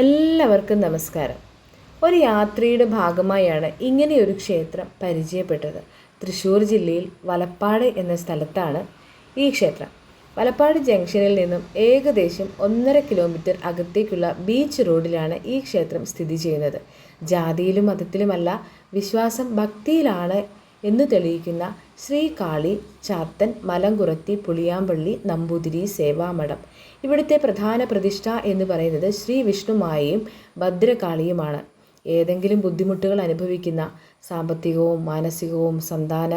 എല്ലാവർക്കും നമസ്കാരം. ഒരു യാത്രയുടെ ഭാഗമായാണ് ഇങ്ങനെയൊരു ക്ഷേത്രം പരിചയപ്പെട്ടത്. തൃശ്ശൂർ ജില്ലയിൽ വലപ്പാട് എന്ന സ്ഥലത്താണ് ഈ ക്ഷേത്രം. വലപ്പാട് ജംഗ്ഷനിൽ നിന്നും ഏകദേശം ഒന്നര കിലോമീറ്റർ അകത്തേക്കുള്ള ബീച്ച് റോഡിലാണ് ഈ ക്ഷേത്രം സ്ഥിതി ചെയ്യുന്നത്. ജാതിയിലും മതത്തിലുമല്ല വിശ്വാസം ഭക്തിയിലാണ് എന്ന് തെളിയിക്കുന്ന ശ്രീ കാളി ചാത്തൻ മലങ്കുറത്തി പുളിയാമ്പള്ളി നമ്പൂതിരി സേവാമഠം. ഇവിടുത്തെ പ്രധാന പ്രതിഷ്ഠ എന്ന് പറയുന്നത് ശ്രീ വിഷ്ണുമായയും ഭദ്രകാളിയുമാണ്. ഏതെങ്കിലും ബുദ്ധിമുട്ടുകൾ അനുഭവിക്കുന്ന സാമ്പത്തികവും മാനസികവും സന്താന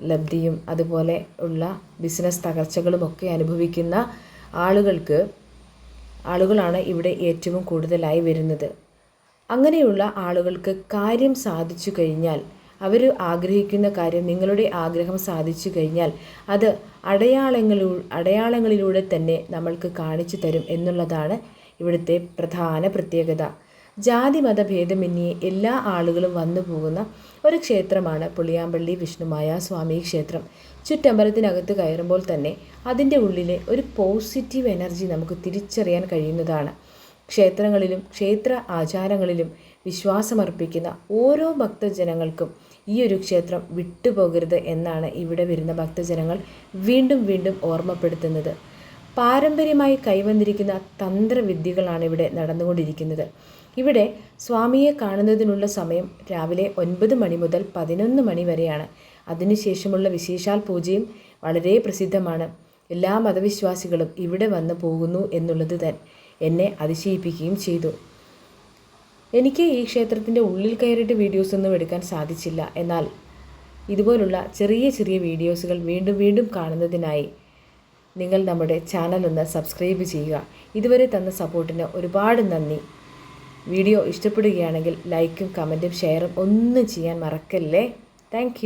ലബ്ധിയും അതുപോലെ ഉള്ള ബിസിനസ് തകർച്ചകളുമൊക്കെ അനുഭവിക്കുന്ന ആളുകൾക്ക് ആളുകളാണ് ഇവിടെ ഏറ്റവും കൂടുതലായി വരുന്നത്. അങ്ങനെയുള്ള ആളുകൾക്ക് കാര്യം സാധിച്ചു കഴിഞ്ഞാൽ അവർ ആഗ്രഹിക്കുന്ന കാര്യം നിങ്ങളുടെ ആഗ്രഹം സാധിച്ചു കഴിഞ്ഞാൽ അത് അടയാളങ്ങളു അടയാളങ്ങളിലൂടെ തന്നെ നമ്മൾക്ക് കാണിച്ചു തരും എന്നുള്ളതാണ് ഇവിടുത്തെ പ്രധാന പ്രത്യേകത. ജാതി മത ഭേദമന്യേ എല്ലാ ആളുകളും വന്നു പോകുന്ന ഒരു ക്ഷേത്രമാണ് പുളിയാമ്പള്ളി വിഷ്ണുമായ സ്വാമി ക്ഷേത്രം. ചുറ്റമ്പലത്തിനകത്ത് കയറുമ്പോൾ തന്നെ അതിന്റെ ഉള്ളിലെ ഒരു പോസിറ്റീവ് എനർജി നമുക്ക് തിരിച്ചറിയാൻ കഴിയുന്നതാണ്. ക്ഷേത്രങ്ങളിലും ക്ഷേത്ര ആചാരങ്ങളിലും വിശ്വാസമർപ്പിക്കുന്ന ഓരോ ഭക്തജനങ്ങൾക്കും ഈ ഒരു ക്ഷേത്രം വിട്ടുപോകരുത് എന്നാണ് ഇവിടെ വരുന്ന ഭക്തജനങ്ങൾ വീണ്ടും വീണ്ടും ഓർമ്മപ്പെടുത്തുന്നത്. പാരമ്പര്യമായി കൈവന്നിരിക്കുന്ന തന്ത്രവിദ്യകളാണ് ഇവിടെ നടന്നുകൊണ്ടിരിക്കുന്നത്. ഇവിടെ സ്വാമിയെ കാണുന്നതിനുള്ള സമയം രാവിലെ ഒൻപത് മണി മുതൽ പതിനൊന്ന് മണി വരെയാണ്. അതിനുശേഷമുള്ള വിശേഷാൽ പൂജയും വളരെ പ്രസിദ്ധമാണ്. എല്ലാ മതവിശ്വാസികളും ഇവിടെ വന്ന് പോകുന്നു എന്നുള്ളത് തന്നെ എന്നെ അതിശയിപ്പിക്കുകയും ചെയ്തു. എനിക്ക് ഈ ക്ഷേത്രത്തിന്റെ ഉള്ളിൽ കയറിയിട്ട് വീഡിയോസൊന്നും എടുക്കാൻ സാധിച്ചില്ല. എന്നാൽ ഇതുപോലുള്ള ചെറിയ ചെറിയ വീഡിയോസുകൾ വീണ്ടും വീണ്ടും കാണുന്നതിനായി നിങ്ങൾ നമ്മുടെ ചാനൽ ഒന്ന് സബ്സ്ക്രൈബ് ചെയ്യുക. ഇതുവരെ തന്ന സപ്പോർട്ടിന് ഒരുപാട് നന്ദി. വീഡിയോ ഇഷ്ടപ്പെടുകയാണെങ്കിൽ ലൈക്കും കമന്റും ഷെയറും ഒന്നും ചെയ്യാൻ മറക്കല്ലേ? താങ്ക്